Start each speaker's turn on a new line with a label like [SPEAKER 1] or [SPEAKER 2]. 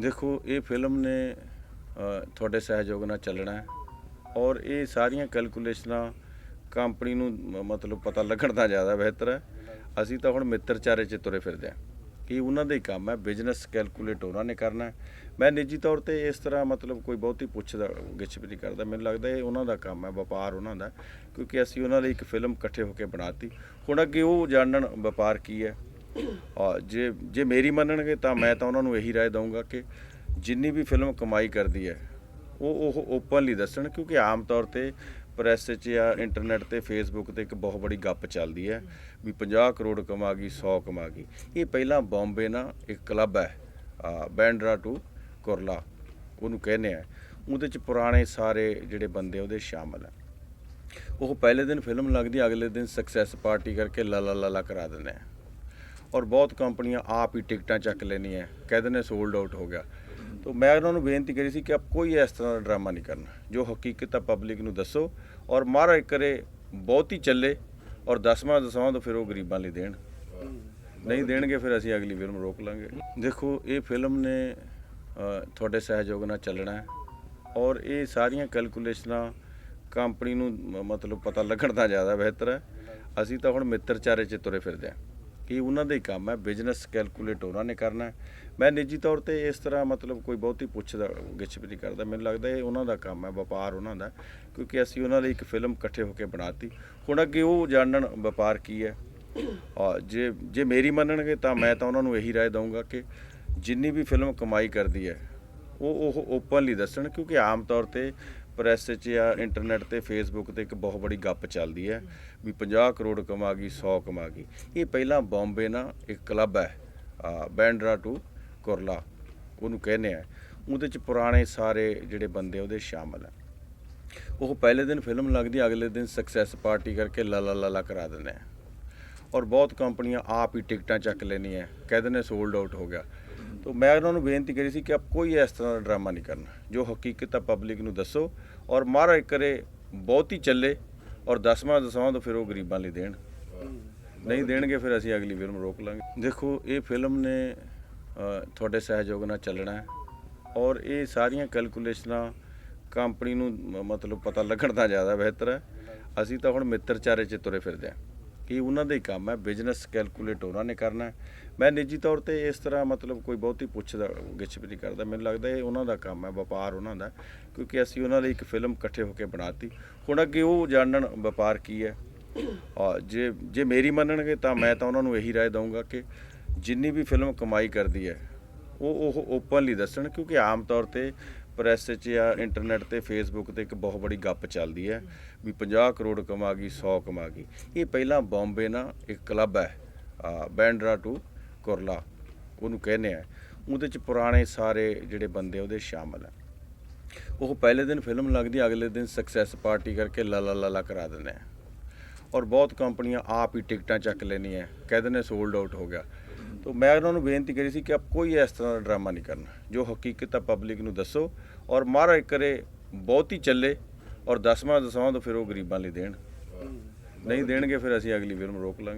[SPEAKER 1] ਦੇਖੋ, ਇਹ ਫਿਲਮ ਨੇ ਤੁਹਾਡੇ ਸਹਿਯੋਗ ਨਾਲ ਚੱਲਣਾ ਹੈ ਔਰ ਇਹ ਸਾਰੀਆਂ ਕੈਲਕੂਲੇਸ਼ਨਾਂ ਕੰਪਨੀ ਨੂੰ ਮਤਲਬ ਪਤਾ ਲੱਗਣ ਦਾ ਜ਼ਿਆਦਾ ਬਿਹਤਰ ਹੈ। ਅਸੀਂ ਤਾਂ ਹੁਣ ਮਿੱਤਰਚਾਰੇ 'ਚ ਤੁਰੇ ਫਿਰਦੇ ਹਾਂ। ਇਹ ਉਹਨਾਂ ਦਾ ਹੀ ਕੰਮ ਹੈ ਬਿਜ਼ਨਸ ਕੈਲਕੂਲੇਟ ਉਹਨਾਂ ਨੇ ਕਰਨਾ ਮੈਂ ਨਿੱਜੀ ਤੌਰ ਤੇ ਇਸ ਤਰ੍ਹਾਂ ਮਤਲਬ ਕੋਈ ਬਹੁਤੀ ਪੁੱਛਦਾ, ਗਿੱਛ ਵੀ ਨਹੀਂ ਕਰਦਾ। ਮੈਨੂੰ ਲੱਗਦਾ ਇਹ ਉਹਨਾਂ ਦਾ ਕੰਮ ਹੈ, ਵਪਾਰ ਉਹਨਾਂ ਦਾ, ਕਿਉਂਕਿ ਅਸੀਂ ਉਹਨਾਂ ਲਈ ਇੱਕ ਫਿਲਮ ਇਕੱਠੇ ਹੋ ਕੇ ਬਣਾਤੀ। ਹੁਣ ਅੱਗੇ ਉਹ ਜਾਣਨ ਵਪਾਰ ਕੀ ਹੈ ਔਰ ਜੇ ਜੇ ਮੇਰੀ ਮੰਨਣਗੇ ਤਾਂ ਮੈਂ ਤਾਂ ਉਹਨਾਂ ਨੂੰ ਇਹੀ ਰਾਏ ਦਊਂਗਾ ਕਿ ਜਿੰਨੀ ਵੀ ਫਿਲਮ ਕਮਾਈ ਕਰਦੀ ਹੈ, ਉਹ ਉਹ ਓਪਨਲੀ ਦੱਸਣ ਕਿਉਂਕਿ ਆਮ ਤੌਰ ਤੇ ਪ੍ਰੈਸ 'ਚ ਜਾਂ ਇੰਟਰਨੈਟ ਤੇ ਫੇਸਬੁੱਕ ਤੇ ਇੱਕ ਬਹੁਤ ਬੜੀ ਗੱਪ ਚੱਲਦੀ ਹੈ ਵੀ 50 ਕਰੋੜ ਕਮਾ ਗਈ 100 ਕਮਾ ਗਈ। ਇਹ ਪਹਿਲਾਂ ਬੰਬੇ ਨਾ ਇੱਕ ਕਲੱਬ ਹੈ ਬੈਂਡਰਾ ਟੂ ਕੁਰਲਾ, ਉਹਨੂੰ ਕਹਿੰਦੇ ਆ। ਉਹਦੇ ਚ ਪੁਰਾਣੇ ਸਾਰੇ ਜਿਹੜੇ ਬੰਦੇ ਉਹਦੇ ਸ਼ਾਮਲ ਹੈ। ਉਹ ਪਹਿਲੇ ਦਿਨ ਫਿਲਮ ਲੱਗਦੀ, ਅਗਲੇ ਦਿਨ ਸਕਸੈਸ ਪਾਰਟੀ ਕਰਕੇ ਲਾ ਲਾ ਲਾ ਲਾ ਕਰਾ ਦਿੰਦੇ ਆ। ਔਰ ਬਹੁਤ ਕੰਪਨੀਆਂ ਆਪ ਹੀ ਟਿਕਟਾਂ ਚੱਕ ਲੈਣੀਆਂ ਕਹਿ ਦਿੰਦੇ ਸੋਲਡ ਆਊਟ ਹੋ ਗਿਆ। ਤਾਂ ਮੈਂ ਉਹਨਾਂ ਨੂੰ ਬੇਨਤੀ ਕਰੀ ਸੀ ਕਿ ਆਪ ਕੋਈ ਇਸ ਤਰ੍ਹਾਂ ਦਾ ਡਰਾਮਾ ਨਹੀਂ ਕਰਨਾ, ਜੋ ਹਕੀਕਤ ਆ ਪਬਲਿਕ ਨੂੰ ਦੱਸੋ ਔਰ ਮਹਾਰਾਜ ਕਰੇ ਬਹੁਤ ਹੀ ਚੱਲੇ ਔਰ ਦਸਵਾਂ ਦਸਵਾਂ ਤੋਂ ਫਿਰ ਉਹ ਗਰੀਬਾਂ ਲਈ ਦੇਣ। ਨਹੀਂ ਦੇਣਗੇ ਫਿਰ ਅਸੀਂ ਅਗਲੀ ਫਿਲਮ ਰੋਕ ਲਾਂਗੇ। ਦੇਖੋ, ਇਹ ਫਿਲਮ ਨੇ ਤੁਹਾਡੇ ਸਹਿਯੋਗ ਨਾਲ ਚੱਲਣਾ ਹੈ ਔਰ ਇਹ ਸਾਰੀਆਂ ਕੈਲਕੂਲੇਸ਼ਨਾਂ ਕੰਪਨੀ ਨੂੰ ਮਤਲਬ ਪਤਾ ਲੱਗਣ ਦਾ ਜ਼ਿਆਦਾ ਬਿਹਤਰ ਹੈ। ਅਸੀਂ ਤਾਂ ਹੁਣ ਮਿੱਤਰਚਾਰੇ 'ਚ ਤੁਰੇ ਫਿਰਦੇ ਹਾਂ। ਇਹ ਉਹਨਾਂ ਦਾ ਹੀ ਕੰਮ ਹੈ ਬਿਜ਼ਨਸ ਕੈਲਕੂਲੇਟ ਉਹਨਾਂ ਨੇ ਕਰਨਾ ਮੈਂ ਨਿੱਜੀ ਤੌਰ ਤੇ ਇਸ ਤਰ੍ਹਾਂ ਮਤਲਬ ਕੋਈ ਬਹੁਤੀ ਪੁੱਛਦਾ, ਗਿੱਛ ਵੀ ਨਹੀਂ ਕਰਦਾ। ਮੈਨੂੰ ਲੱਗਦਾ ਇਹ ਉਹਨਾਂ ਦਾ ਕੰਮ ਹੈ, ਵਪਾਰ ਉਹਨਾਂ ਦਾ, ਕਿਉਂਕਿ ਅਸੀਂ ਉਹਨਾਂ ਲਈ ਇੱਕ ਫਿਲਮ ਇਕੱਠੇ ਹੋ ਕੇ ਬਣਾਤੀ। ਹੁਣ ਅੱਗੇ ਉਹ ਜਾਣਨ ਵਪਾਰ ਕੀ ਹੈ। ਔਰ ਜੇ ਜੇ ਮੇਰੀ ਮੰਨਣਗੇ ਤਾਂ ਮੈਂ ਤਾਂ ਉਹਨਾਂ ਨੂੰ ਇਹੀ ਰਾਏ ਦਊਂਗਾ ਕਿ ਜਿੰਨੀ ਵੀ ਫਿਲਮ ਕਮਾਈ ਕਰਦੀ ਹੈ, ਉਹ ਉਹ ਓਪਨਲੀ ਦੱਸਣ, ਕਿਉਂਕਿ ਆਮ ਤੌਰ ਤੇ ਪ੍ਰੈਸ 'ਚ ਜਾਂ ਇੰਟਰਨੈਟ ਤੇ ਫੇਸਬੁੱਕ ਤੇ ਇੱਕ ਬਹੁਤ ਬੜੀ ਗੱਪ ਚੱਲਦੀ ਹੈ ਵੀ 50 ਕਰੋੜ ਕਮਾ ਗਈ 100 ਕਮਾ ਗਈ। ਇਹ ਪਹਿਲਾਂ ਬੰਬੇ ਨਾ ਇੱਕ ਕਲੱਬ ਹੈ ਬੈਂਡਰਾ ਟੂ ਕੁਰਲਾ ਉਹਨੂੰ ਕਹਿੰਦੇ ਆ। ਉਹਦੇ ਚ ਪੁਰਾਣੇ ਸਾਰੇ ਜਿਹੜੇ ਬੰਦੇ ਉਹਦੇ ਸ਼ਾਮਲ ਹੈ ਉਹ ਪਹਿਲੇ ਦਿਨ ਫਿਲਮ ਲੱਗਦੀ, ਅਗਲੇ ਦਿਨ ਸਕਸੈਸ ਪਾਰਟੀ ਕਰਕੇ ਲਾ ਲਾ ਲਾ ਲਾ ਕਰਾ ਦਿੰਦੇ ਆ। ਔਰ ਬਹੁਤ ਕੰਪਨੀਆਂ ਆਪ ਹੀ ਟਿਕਟਾਂ ਚੱਕ ਲੈਣੀਆਂ ਕਹਿ ਦਿੰਦੇ ਸੋਲਡ ਆਊਟ ਹੋ ਗਿਆ। ਤਾਂ ਮੈਂ ਉਹਨਾਂ ਨੂੰ ਬੇਨਤੀ ਕਰੀ ਸੀ ਕਿ ਆਪ ਕੋਈ ਇਸ ਤਰ੍ਹਾਂ ਦਾ ਡਰਾਮਾ ਨਹੀਂ ਕਰਨਾ। ਜੋ ਹਕੀਕਤ ਆ ਪਬਲਿਕ ਨੂੰ ਦੱਸੋ ਔਰ ਮਹਾਰਾਜ ਕਰੇ ਬਹੁਤੀ ਚੱਲੇ ਔਰ ਦਸਵਾਂ ਦਸਵਾਂ ਤੋਂ ਫਿਰ ਉਹ ਗਰੀਬਾਂ ਲਈ ਦੇਣ। ਨਹੀਂ ਦੇਣਗੇ ਫਿਰ ਅਸੀਂ ਅਗਲੀ ਫਿਲਮ ਰੋਕ ਲਾਂਗੇ। ਦੇਖੋ, ਇਹ ਫਿਲਮ ਨੇ ਤੁਹਾਡੇ ਸਹਿਯੋਗ ਨਾਲ ਚੱਲਣਾ ਹੈ ਔਰ ਇਹ ਸਾਰੀਆਂ ਕੈਲਕੂਲੇਸ਼ਨਾਂ ਕੰਪਨੀ ਨੂੰ ਮਤਲਬ ਪਤਾ ਲੱਗਣ ਦਾ ਜ਼ਿਆਦਾ ਬਿਹਤਰ ਹੈ। ਅਸੀਂ ਤਾਂ ਹੁਣ ਮਿੱਤਰਚਾਰੇ 'ਚ ਤੁਰੇ ਫਿਰਦੇ ਹਾਂ। ਇਹ ਉਹਨਾਂ ਦਾ ਹੀ ਕੰਮ ਹੈ ਬਿਜ਼ਨਸ ਕੈਲਕੂਲੇਟ ਉਹਨਾਂ ਨੇ ਕਰਨਾ ਮੈਂ ਨਿੱਜੀ ਤੌਰ ਤੇ ਇਸ ਤਰ੍ਹਾਂ ਮਤਲਬ ਕੋਈ ਬਹੁਤੀ ਪੁੱਛਦਾ, ਗਿੱਛ ਵੀ ਨਹੀਂ ਕਰਦਾ। ਮੈਨੂੰ ਲੱਗਦਾ ਇਹ ਉਹਨਾਂ ਦਾ ਕੰਮ ਹੈ, ਵਪਾਰ ਉਹਨਾਂ ਦਾ, ਕਿਉਂਕਿ ਅਸੀਂ ਉਹਨਾਂ ਲਈ ਇੱਕ ਫਿਲਮ ਇਕੱਠੇ ਹੋ ਕੇ ਬਣਾਤੀ। ਹੁਣ ਅੱਗੇ ਉਹ ਜਾਣਨ ਵਪਾਰ ਕੀ ਹੈ। ਔਰ ਜੇ ਜੇ ਮੇਰੀ ਮੰਨਣਗੇ ਤਾਂ ਮੈਂ ਤਾਂ ਉਹਨਾਂ ਨੂੰ ਇਹੀ ਰਾਏ ਦਊਂਗਾ ਕਿ ਜਿੰਨੀ ਵੀ ਫਿਲਮ ਕਮਾਈ ਕਰਦੀ ਹੈ, ਉਹ ਉਹ ਓਪਨਲੀ ਦੱਸਣ, ਕਿਉਂਕਿ ਆਮ ਤੌਰ ਤੇ ਪ੍ਰੈਸ 'ਚ ਜਾਂ ਇੰਟਰਨੈਟ ਤੇ ਫੇਸਬੁੱਕ ਤੇ ਇੱਕ ਬਹੁਤ ਬੜੀ ਗੱਪ ਚੱਲਦੀ ਹੈ ਵੀ 50 ਕਰੋੜ ਕਮਾ ਗਈ 100 ਕਮਾ ਗਈ। ਇਹ ਪਹਿਲਾਂ ਬੰਬੇ ਨਾ ਇੱਕ ਕਲੱਬ ਹੈ ਬੈਂਡਰਾ ਟੂ ਕੁਰਲਾ ਉਹਨੂੰ ਕਹਿੰਦੇ ਆ। ਉਹਦੇ ਚ ਪੁਰਾਣੇ ਸਾਰੇ ਜਿਹੜੇ ਬੰਦੇ ਉਹਦੇ ਸ਼ਾਮਲ ਹੈ ਉਹ ਪਹਿਲੇ ਦਿਨ ਫਿਲਮ ਲੱਗਦੀ, ਅਗਲੇ ਦਿਨ ਸਕਸੈਸ ਪਾਰਟੀ ਕਰਕੇ ਲਾ ਲਾ ਲਾ ਲਾ ਕਰਾ ਦਿੰਦੇ ਆ। ਔਰ ਬਹੁਤ ਕੰਪਨੀਆਂ ਆਪ ਹੀ ਟਿਕਟਾਂ ਚੱਕ ਲੈਣੀਆਂ ਕਹਿ ਦਿੰਦੇ ਸੋਲਡ ਆਊਟ ਹੋ ਗਿਆ। ਤਾਂ ਮੈਂ ਉਹਨਾਂ ਨੂੰ ਬੇਨਤੀ ਕਰੀ ਸੀ ਕਿ ਆਪ ਕੋਈ ਇਸ ਤਰ੍ਹਾਂ ਦਾ ਡਰਾਮਾ ਨਹੀਂ ਕਰਨਾ। ਜੋ ਹਕੀਕਤ ਹੈ ਪਬਲਿਕ ਨੂੰ ਦੱਸੋ ਔਰ ਮਹਾਰਾਜ ਕਰੇ ਬਹੁਤੀ ਚੱਲੇ ਔਰ ਦਸਵਾਂ ਦਸਵਾਂ ਤੋਂ ਫਿਰ ਉਹ ਗਰੀਬਾਂ ਲਈ ਦੇਣ। ਨਹੀਂ ਦੇਣਗੇ ਫਿਰ ਅਸੀਂ ਅਗਲੀ ਫਿਲਮ ਰੋਕ ਲਾਂਗੇ।